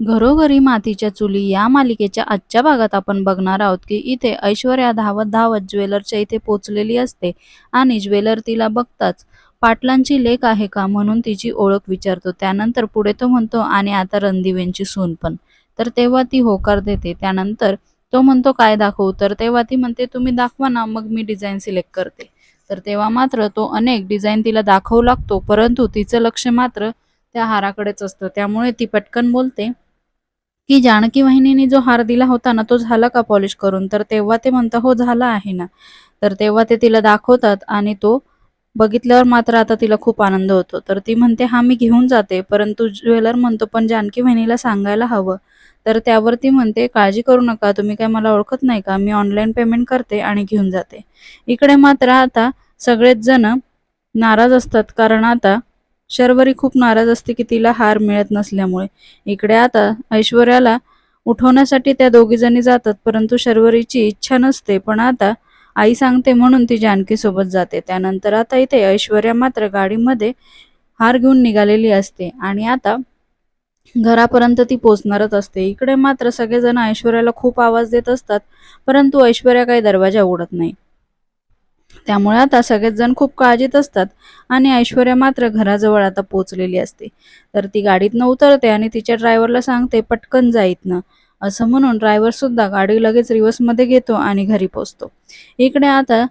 घरोघरी मातीच्या चुली या मालिकेच्या आजच्या भागात आपण बघणार आहोत की इथे ऐश्वर्या धावत धावत ज्वेलरच्या इथे पोचलेली असते आणि ज्वेलर तिला बघताच पाटलांची लेख आहे का म्हणून तिची ओळख विचारतो. त्यानंतर पुढे तो म्हणतो आणि आता रणदिवेंची सून पण. तर तेव्हा ती होकार देते. त्यानंतर तो म्हणतो काय दाखवू? तर तेव्हा ती म्हणते तुम्ही दाखवा ना मग मी डिझाईन सिलेक्ट करते. तर तेव्हा मात्र तो अनेक डिझाईन तिला दाखवू लागतो परंतु तिचं लक्ष मात्र त्या हाराकडेच असतं. त्यामुळे ती पटकन बोलते की जानकी वाहिनीने जो हार दिला होता ना तो झाला का पॉलिश करून? तर तेव्हा ते म्हणता हो झाला आहे ना. तर तेव्हा ते तिला दाखवतात आणि तो बघितल्यावर मात्र आता तिला खूप आनंद होतो. तर ती म्हणते हा मी घेऊन जाते परंतु ज्वेलर म्हणतो पण जानकी वहिनीला सांगायला हवं. तर त्यावर ती म्हणते काळजी करू नका तुम्ही काय मला ओळखत नाही का? मी ऑनलाईन पेमेंट करते आणि घेऊन जाते. इकडे मात्र आता सगळेच जण नाराज असतात कारण आता शर्वरी खूप नाराज असते की तिला हार मिळत नसल्यामुळे. इकडे आता ऐश्वर्याला उठवण्यासाठी त्या दोघीजणी जातात परंतु शर्वरीची इच्छा नसते. पण आता आई सांगते म्हणून ती जानकी सोबत जाते. त्यानंतर आता इथे ऐश्वर्या मात्र गाडीमध्ये हार घेऊन निघालेली असते आणि आता घरापर्यंत ती पोचणारच असते. इकडे मात्र सगळेजण ऐश्वर्याला खूप आवाज देत असतात परंतु ऐश्वर्या काही दरवाजा उघडत नाही. त्यामुळे आता सगळेच जण खूप काळजीत असतात आणि ऐश्वर्या मात्र घराजवळ आता पोचलेली असते. तर ती गाडीतनं उतरते आणि तिच्या ड्रायव्हरला सांगते पटकन जा असं म्हणून ड्रायव्हर सुद्धा गाडी लगेच रिव्हर्समध्ये घेतो आणि घरी पोचतो. इकडे आता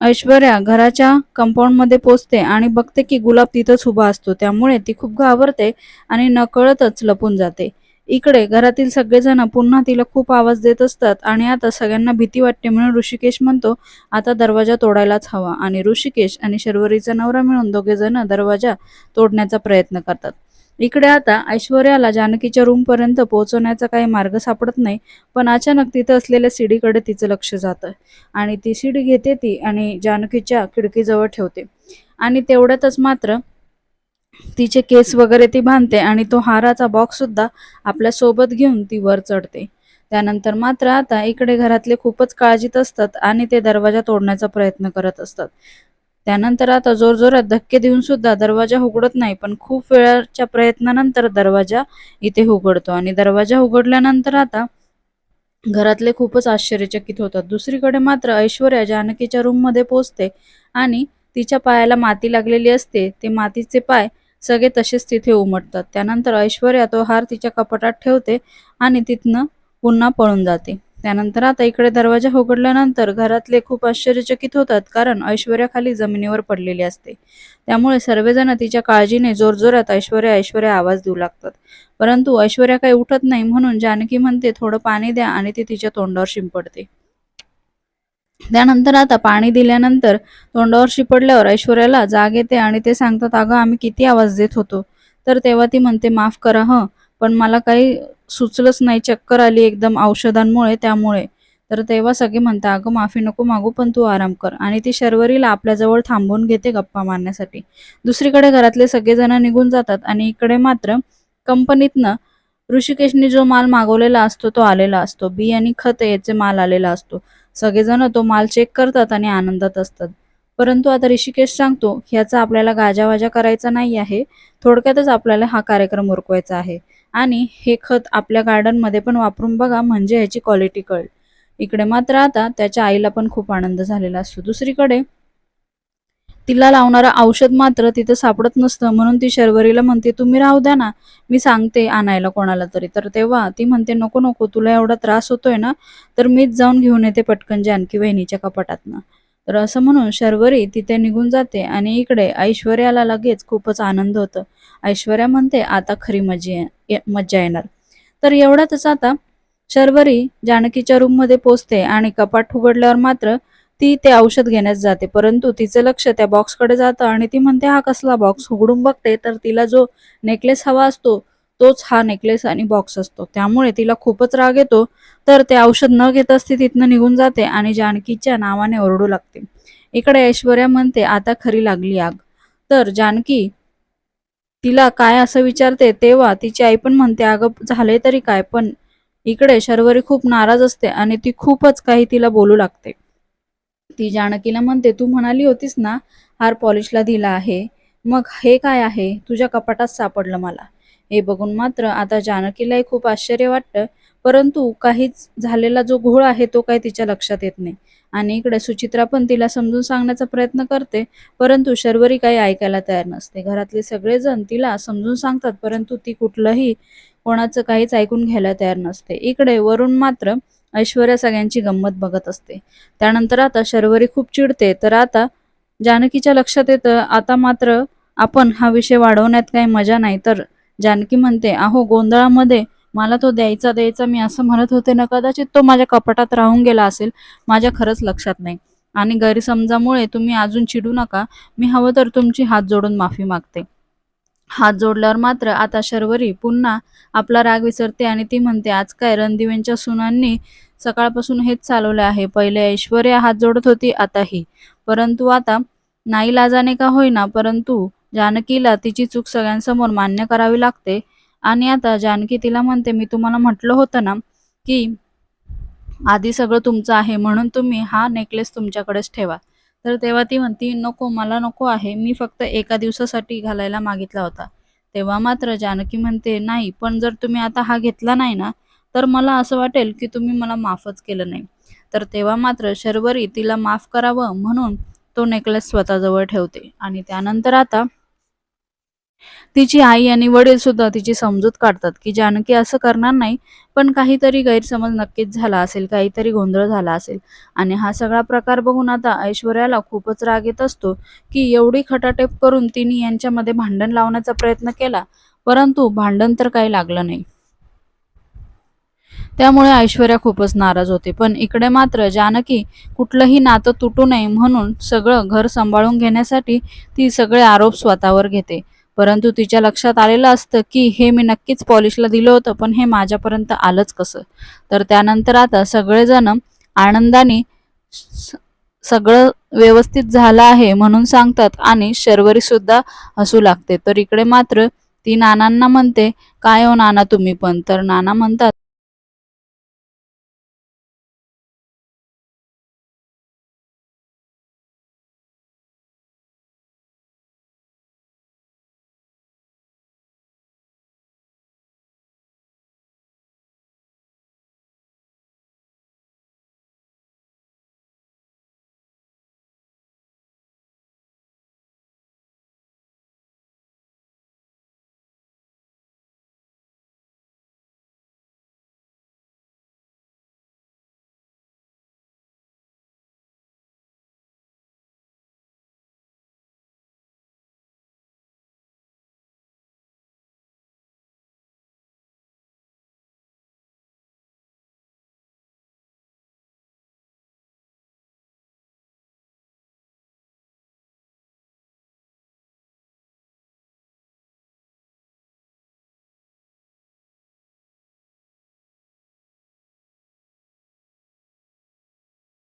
ऐश्वर्या घराच्या कंपाऊंडमध्ये पोचते आणि बघते की गुलाब तिथंच उभा असतो. त्यामुळे ती खूप घाबरते आणि नकळतच लपून जाते. इकडे घरातील सगळेजण पुन्हा तिला खूप आवाज देत असतात आणि आता सगळ्यांना भीती वाटते म्हणून ऋषिकेश म्हणतो आता दरवाजा तोडायलाच हवा. आणि ऋषिकेश आणि शर्वरीचा नवरा मिळून दोघे जण दरवाजा तोडण्याचा प्रयत्न करतात. इकडे आता ऐश्वर्याला जानकीच्या रूम पर्यंत पोहोचवण्याचा काही मार्ग सापडत नाही पण अचानक तिथं असलेल्या सीडीकडे तिचं लक्ष जातं आणि ती सीडी घेते ती आणि जानकीच्या खिडकीजवळ ठेवते. आणि तेवढ्यातच मात्र तिचे केस वगैरे ती बांधते आणि तो हाराचा बॉक्स सुद्धा आपल्यासोबत घेऊन ती वर चढते. त्यानंतर मात्र आता इकडे घरातले खूपच काळजीत असतात आणि ते दरवाजा तोडण्याचा प्रयत्न करत असतात. त्यानंतर आता जोरजोरात धक्के देऊन सुद्धा दरवाजा उघडत नाही पण खूप वेळाच्या प्रयत्नानंतर दरवाजा इथे उघडतो आणि दरवाजा उघडल्यानंतर आता घरातले खूपच आश्चर्यचकित होतात. दुसरीकडे मात्र ऐश्वर्या जानकीच्या रूममध्ये पोचते आणि तिच्या पायाला माती लागलेली असते. ते मातीचे पाय सगळे तसेच तिथे उमटतात. त्यानंतर ऐश्वर्या तो हार तिच्या कपाटात ठेवते आणि तिथनं पुन्हा पळून जाते. त्यानंतर आता इकडे दरवाजा उघडल्यानंतर घरातले खूप आश्चर्यचकित होतात कारण ऐश्वर्या खाली जमिनीवर पडलेली असते. त्यामुळे सर्वजण तिच्या काळजीने जोरजोरात ऐश्वर्या ऐश्वर्या आवाज देऊ लागतात. परंतु ऐश्वर्या काही उठत नाही म्हणून जानकी म्हणते थोडं पाणी द्या आणि ती तिच्या तोंडावर शिंपडते. त्यानंतर आता पाणी दिल्यानंतर तोंडावर शिपडल्यावर ऐश्वर्याला जाग येते आणि ते सांगतात अगं आम्ही किती आवाज देत होतो. तर तेव्हा ती म्हणते माफ करा हं पण मला काही सुचलंच नाही. चक्कर आली एकदम औषधांमुळे त्यामुळे. तर तेव्हा सगळे म्हणतात अगं माफी नको मागू पण तू आराम कर. आणि ती शर्वरीला आपल्याजवळ थांबवून घेते गप्पा मारण्यासाठी. दुसरीकडे घरातले सगळेजण निघून जातात आणि इकडे मात्र कंपनीतनं ऋषिकेशने जो माल मागवलेला असतो तो आलेला असतो. बी आणि खत याचे माल आलेला असतो. सगळेजण तो माल चेक करतात आणि आनंदात असतात. परंतु आता ऋषिकेश सांगतो ह्याचा आपल्याला गाजावाजा करायचा नाही आहे. थोडक्यातच आपल्याला हा कार्यक्रम उरकवायचा आहे. आणि हे खत आपल्या गार्डनमध्ये पण वापरून बघा म्हणजे ह्याची क्वालिटी कळेल. इकडे मात्र आता त्याच्या आईला पण खूप आनंद झालेला असतो. दुसरीकडे तिला लावणारं औषध मात्र तिथं सापडत नसतं. म्हणून ती शर्वरीला म्हणते तुम्ही राहू द्या ना मी सांगते आणायला कोणाला तरी. तर तेव्हा ती म्हणते नको नको तुला एवढा त्रास होतोय ना तर मीच जाऊन घेऊन येते पटकन जानकी वहिनीच्या कपाटातनं. तर असं म्हणून शर्वरी तिथे निघून जाते आणि इकडे ऐश्वर्याला लगेच खूपच आनंद होतो. ऐश्वर्या म्हणते आता खरी मजी मज्जा येणार. तर एवढ्यातच आता शर्वरी जानकीच्या रूममध्ये पोचते आणि कपाट उघडल्यावर मात्र ती ते औषध घेण्यास जाते. परंतु तिचं लक्ष त्या बॉक्सकडे जातं आणि ती म्हणते हा कसला बॉक्स उघडून बघते. तर तिला जो नेकलेस हवा असतो तोच हा नेकलेस आणि बॉक्स असतो. त्यामुळे तिला खूपच राग येतो. तर ते औषध न घेताच ती तिथनं निघून जाते आणि जानकीच्या नावाने ओरडू लागते. इकडे ऐश्वर्या म्हणते आता खरी लागली आग. तर जानकी तिला काय असं विचारते तेव्हा तिची आई पण म्हणते अगं झाले तरी काय पण इकडे शर्वरी खूप नाराज असते आणि ती खूपच काही तिला बोलू लागते. ती जानकीला म्हणते तू म्हणाली होतीस ना हार पॉलिशला दिला आहे. मग हे काय आहे? तुझ्या कपाटात सापडलं मला. हे बघून मात्र आता जानकीलाही खूप आश्चर्य वाटतं परंतु काहीच झालेला जो घोळ आहे तो काही तिच्या लक्षात येत नाही. आणि इकडे सुचित्रा पण तिला समजून सांगण्याचा प्रयत्न करते परंतु शर्वरी काही ऐकायला तयार नसते. घरातले सगळेजण तिला समजून सांगतात परंतु ती कुठलंही कोणाचं काहीच ऐकून घ्यायला तयार नसते. इकडे वरून मात्र ऐश्वर्या सगळ्यांची गंमत बघत असते. त्यानंतर आता शर्वरी खूप चिडते. तर आता जानकीच्या लक्षात येतं आता मात्र आपण हा विषय वाढवण्यात काही मजा नाही. तर जानकी म्हणते अहो गोंधळामध्ये मला तो द्यायचा द्यायचा मी असं म्हणत होते ना कदाचित तो माझ्या कपाटात राहून गेला असेल माझ्या खरंच लक्षात नाही. आणि गैरसमजामुळे तुम्ही अजून चिडू नका. मी हवं तर तुमची हात जोडून माफी मागते. हात जोडल्यावर मात्र आता शर्वरी पुन्हा आपला राग विसरते आणि ती म्हणते आज काय रणदिवेंच्या सुनांनी सकाळपासून हेच चालवले आहे. पहिले ऐश्वर्या हात जोडत होती आता ही परंतु आता नाही लाजाने का होईना परंतु जानकीला तिची चूक सगळ्यांसमोर मान्य करावी लागते. आणि आता जानकी तिला म्हणते मी तुम्हाला म्हटलं होतं ना की आधी सगळं तुमचं आहे म्हणून तुम्ही हा नेकलेस तुमच्याकडेच ठेवा. तर तेव्हा ती म्हणती नको मला नको आहे. मी फक्त एका दिवसासाठी घालायला मागितला होता. तेव्हा मात्र जानकी म्हणते नाही पण जर तुम्ही आता हा घेतला नाही ना तर मला असं वाटेल की तुम्ही मला माफच केलं नाही. तर तेव्हा मात्र शर्वरी तिला माफ करावं म्हणून तो नेकलेस स्वतःजवळ ठेवते. आणि त्यानंतर आता तिची आई आणि वडील सुद्धा तिची समजूत काढतात की जानकी असं करणार नाही पण काहीतरी गैरसमज नक्कीच झाला असेल काहीतरी गोंधळ झाला असेल. आणि हा सगळा प्रकार बघून आता ऐश्वर्याला खूपच राग येत असतो की एवढी खटाटेप करून तिने यांच्यामध्ये भांडण लावण्याचा प्रयत्न केला परंतु भांडण तर काही लागलं नाही. त्यामुळे ऐश्वर्या खूपच नाराज होते. पण इकडे मात्र जानकी कुठलंही नातं तुटू नये म्हणून सगळं घर सांभाळून घेण्यासाठी ती सगळे आरोप स्वतःवर घेते. परंतु तिच्या लक्षात आलेलं असतं की हे मी नक्कीच पॉलिशला दिलं होतं पण हे माझ्यापर्यंत आलंच कसं? तर त्यानंतर आता सगळेजण आनंदाने सगळं व्यवस्थित झालं आहे म्हणून सांगतात आणि शर्वरी सुद्धा हसू लागते. तर इकडे मात्र ती नानांना म्हणते काय हो नाना तुम्ही पण? तर नाना म्हणतात